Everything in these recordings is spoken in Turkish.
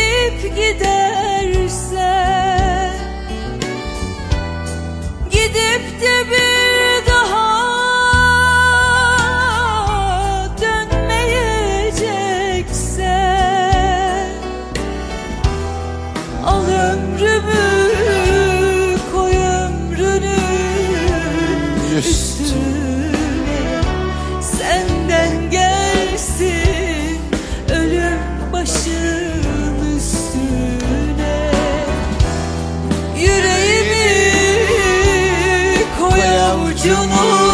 Gelip giderse Gidip de bir daha Dönmeyecekse Al ömrümü Koy ömrünü Üstüne. Avucunun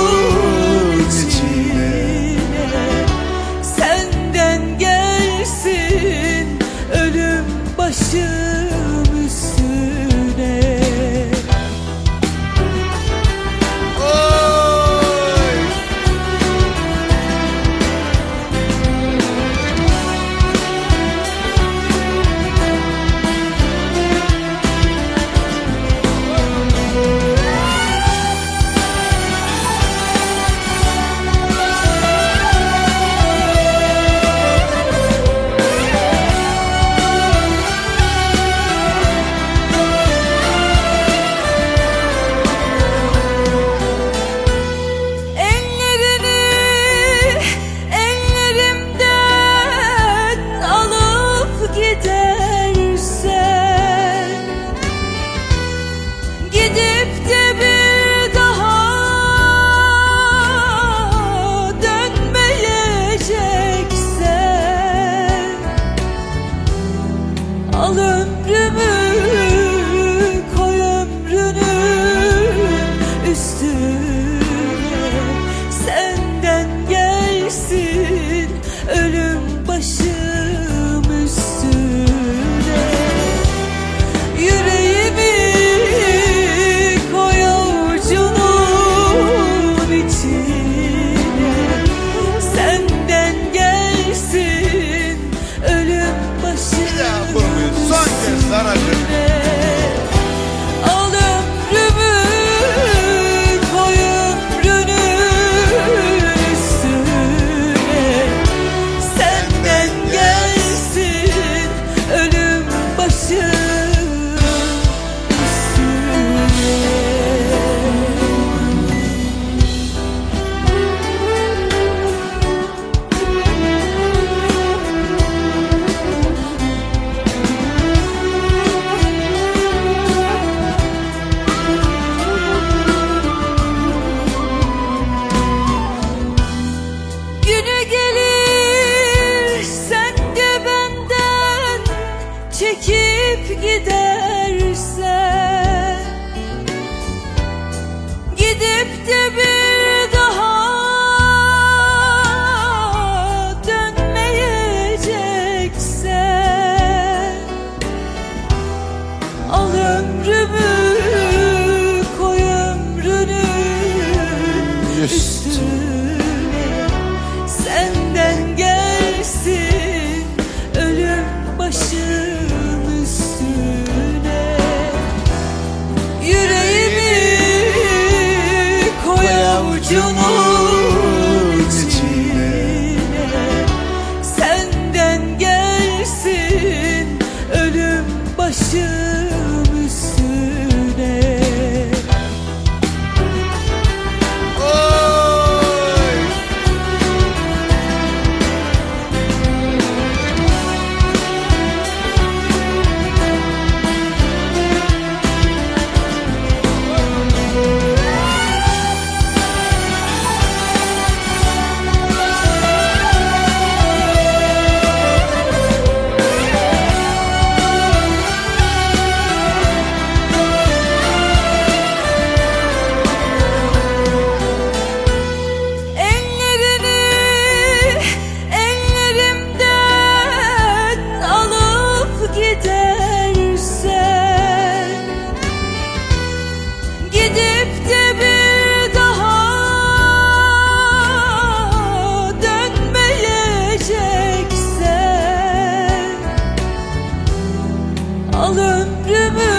ölüm you know Al ömrümü